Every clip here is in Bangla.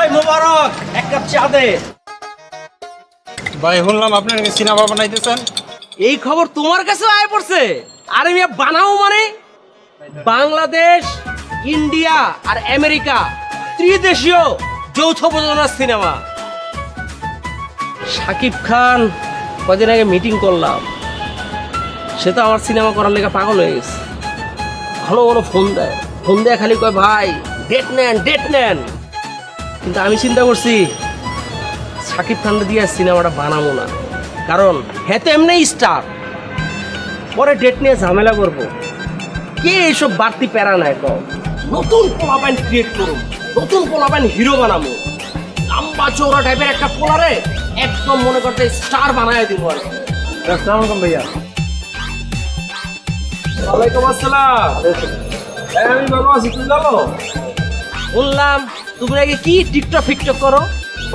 এই মোবারক এক কাপ চা দে। ভাই শুনলাম সিনেমা বানাইতেছেন। এই খবর তোমার কাছে আয় পড়ছে। আরে মিয়া বানাও মানে? বাংলাদেশ ইন্ডিয়া আর আমেরিকা ত্রিদেশীয় যৌথ প্রযোজনার সিনেমা। শাকিব খান কদিন আগে মিটিং করলাম। সে তো আমার সিনেমা করার লেগে পাগল হয়ে গেছে। ঘন ঘন ফোন দেয়। ফোন দেয় খালি কয় ভাই ডেট নেন ডেট নেন। কিন্তু আমি চিন্তা করছি শাকিব খানকে দিয়ে সিনেমাটা বানাবো না। কারণ হ্যাঁ তো এমনি স্টার পরে ডেট নিয়ে ঝামেলা করব। কে এইসব বাড়তি প্যারা নেয় কম নতুন পোলাপাইন ক্রিয়েট করুন নতুন পোলাপাইন হিরো বানাবো। লম্বা চৌড়া টাইপের একটা পোলারে একদম মনে করতে স্টার বানায় দিব আর কি। আসসালামু ভাইয়া। ওয়ালাইকুম আসসালাম। আমি ভালো আছি তুমি ভালো? বললাম তুমি নাকি কি টিকটক ফিকটক করো?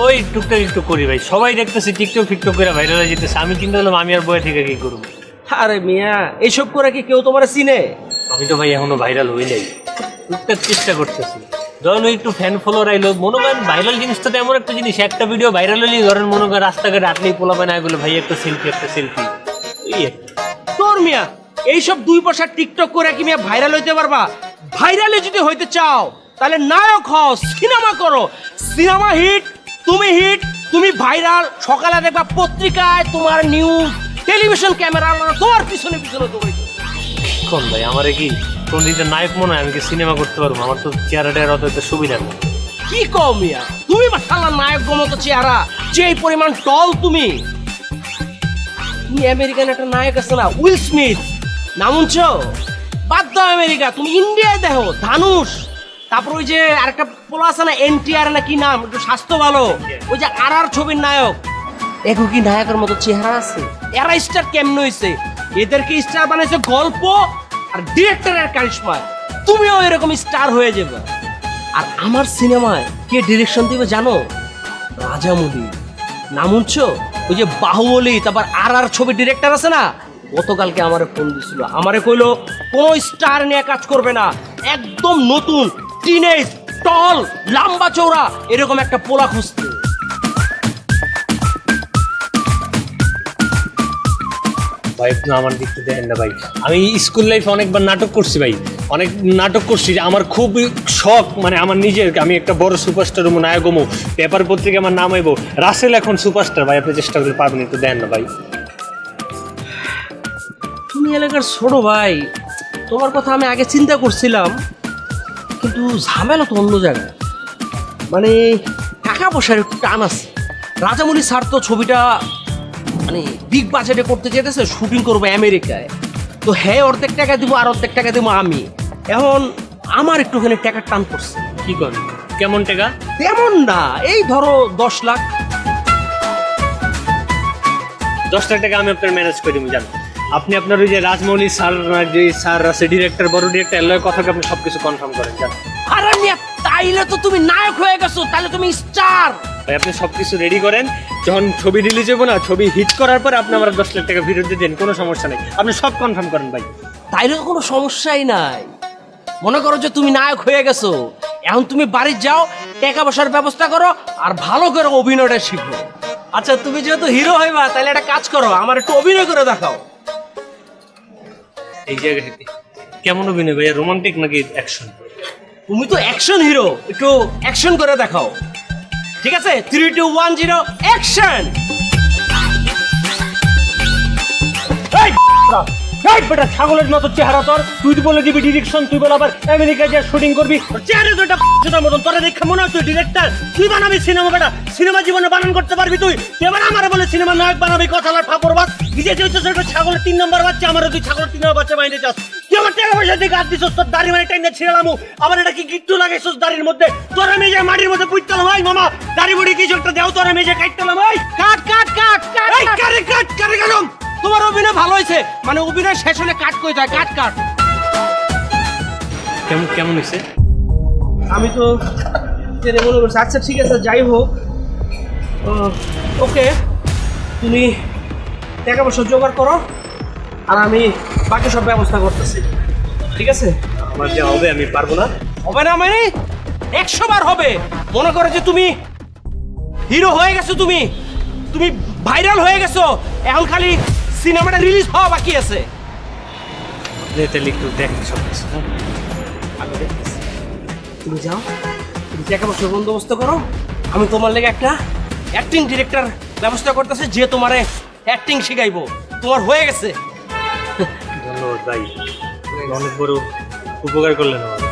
ওই টুকটাক একটু করি ভাই। সবাই দেখতেছি টিকটক ফিকটক করে ভাইরাল হয়ে যেতেছে। আমি চিন্তা করলাম আমি আর বয়ে থেকে কি করব? আরে মিয়া এইসব করে কি কেউ তোমার চিনে? আমি তো ভাই এখনও ভাইরাল হই নাই। টুকটাক চেষ্টা করতেছি। ধরুন ওই একটু ফ্যান ফলোয়ার আইলো মনে করেন ভাইরাল জিনিসটা তো এমন একটা জিনিস একটা ভিডিও ভাইরাল হলেই ধরেন মনে করেন রাস্তাঘাটে আটলেই পোলাপে না এগুলো ভাই একটা সেলফি একটা সেলফি এই তোর মিয়া এইসব দুই পয়সা টিকটক করে কি মিয়া ভাইরাল হইতে পারবা? ভাইরালে যদি হইতে চাও তাহলে নায়ক হও সিনেমা করো। সিনেমা হিট তুমি হিট তুমি ভাইরাল। সকালে দেখবা পত্রিকায় তোমার নিউজ টেলিভিশন ক্যামেরা তোমার পিছনে পিছনে দৌড়াইতে কোন ভাই আমার কি দিকে নায়ক মনে হয় আমি কি সিনেমা করতে পারব? আমার তো চেহারাটার অত একটা সুবিধা নেই। কি কও মিয়া? তুমি মাশাআল্লাহ নায়ক মতো চেহারা যে এই পরিমাণ টল তুমি। তুমি আমেরিকান একটা নায়ক আছে না উইল স্মিথ। নাম বাদ দাও আমেরিকা তুমি ইন্ডিয়ায় দেখো ধানুষ তারপর ওই যে আরেকটা পোলা আছে না এনটিআর না কি নাম একটু স্বাস্থ্য ভালো ওই যে আর আর ছবির নায়ক। এখন কি নায়কের মতো চেহারা আছে। এরা স্টার কেমন হয়েছে এদেরকে স্টার বানাইছে গল্প আর ডিরেক্টরের কারিশমায় তুমিও এরকম স্টার হয়ে যাবে। আর আমার সিনেমায় কে ডিরেকশন দিবে জানো? রাজামুদি নাম শুনছো ওই যে বাহুবলী তারপর আর আর ছবি ডিরেক্টর আছে না? গতকালকে আমারে ফোন দিছিল। আমারে কইলো কোনো স্টার নিয়ে কাজ করবে না। একদম নতুন। টিনেজ টল লম্বা চৌড়া এরকম একটা পোলা খুঁজতে। ভাই একটু আমার দিকটা দেখেন না ভাই। আমি স্কুল লাইফে অনেকবার নাটক করছি ভাই। অনেক নাটক করছি যে আমার খুব শখ মানে আমার নিজের আমি একটা বড় সুপারস্টার হব নায়ক হব পেপার পত্রিকা আমার নাম আইবো রাসেল এখন সুপারস্টার ভাই আপনি চেষ্টা করলে পারবেন একটু দেন না ভাই। তুমি এলাকার ছোট ভাই তোমার কথা আমি আগে চিন্তা করছিলাম। কিন্তু ঝামেলা তো অন্য জায়গায়। মানে টাকা পয়সার একটু টান আছে। রাজামণি স্যার তো ছবিটা মানে বিগ বাজেটে করতে চেয়েছে শুটিং করব আমেরিকায়। তো হ্যাঁ অর্ধেক টাকা দিব আর অর্ধেক টাকা দেবো আমি। এখন আমার একটুখানি টাকার টান করছে কি করেন কেমন টাকা? তেমন না এই ধরো দশ লাখ। দশ লাখ টাকা আমি আপনার ম্যানেজ করি জান। আপনি আপনার ওই যে রাজমৌলি স্যার যে স্যার আছে ডিরেক্টর বড় ডিরেক্টর এর কথাকে আপনি সব কিছু কনফার্ম করেন জান আরে মিয়া তাইলে তো তুমি নায়ক হয়ে গেছো তাহলে তুমি স্টার ভাই আপনি সব কিছু রেডি করেন। যখন ছবি রিলিজ হব না ছবি হিট করার পর আপনি আমার দশ লাখ টাকা ফেরত দিয়ে দেন কোনো সমস্যা নেই। আপনি সব কনফার্ম করেন ভাই। তাইলে তো কোনো সমস্যাই নাই। মনে করো যে তুমি নায়ক হয়ে গেছো এখন তুমি বাড়ি যাও টাকা পয়সার ব্যবস্থা করো আর ভালো করে অভিনয়টা শিখো। আচ্ছা তুমি যেহেতু হিরো হইবা তাহলে একটা কাজ করো আমার একটু অভিনয় করে দেখাও। এই জায়গাটাতে। কেমন অভিনয় ভাইয়া? রোমান্টিক নাকি অ্যাকশন তুমি তো অ্যাকশন হিরো একটু অ্যাকশন করে দেখাও। ঠিক আছে? Three two one zero action বেটা ছাগলের মতো চেহারা তোর। তুই তো বলে দিবি ডিরেকশন তুই বলে আবার আমেরিকায় যা শুটিং করবি। চেহারা তো এটা মতন। তোরা দেখে মনে হয় তুই ডিরেক্টর তুই বানাবি সিনেমা বেটা। সিনেমা জীবনে বানান করতে পারবি তুই। এবার আমার বলে সিনেমা নায়ক বানাবি কথা ফাপড় বাস। যে হচ্ছে সেটা ছাগলের তিন নম্বর বাচ্চা আমার তুই ছাগলের তিন নম্বর বাচ্চা বাইরে যাস তুই আমার টাকা পয়সা দিকে হাত দিছস তোর দাড়ি মানে টাইনে ছিঁড়ালামু আবার এটা কি গিট্টু লাগাইছস দাড়ির মধ্যে? তোরা মেজে মাটির মধ্যে পুইতালাম ভাই মামা দাড়ি বুড়ি কিছু একটা দেও তোরা মেজে কাটতালাম ভাই। কাট কাট কাট কাট কারে কাট কারে গেলাম তোমার অভিনয় ভালো হয়েছে। মানে অভিনয় শেষ হলে কাট করে যায়? কাট কাট। কেমন কেমন হয়েছে? আমি তো জেনে মনে করছি। আচ্ছা ঠিক আছে যাই হোক। ওকে তুমি টাকা পয়সা জোগাড় করো আর আমি বাকি সব ব্যবস্থা করতেছি। ঠিক আছে? আমার যা হবে আমি পারব না। হবে না মানে? একশো বার হবে। মনে করো যে তুমি হিরো হয়ে গেছো তুমি। তুমি ভাইরাল হয়ে গেছো। এখন খালি সিনেমাটা রিলিজ হওয়া বাকি আছে। তাহলে একটু দেখ সব কিছু হ্যাঁ? তুমি যাও তুমি টাকা পয়সার বন্দোবস্ত করো। আমি তোমার লেগে একটা অ্যাক্টিং ডিরেক্টর ব্যবস্থা করতেছে যে তোমারে অ্যাক্টিং শিখাইবো। তোমার হয়ে গেছে। ধন্যবাদ ভাই। অনেক বড় উপকার করলেন আমার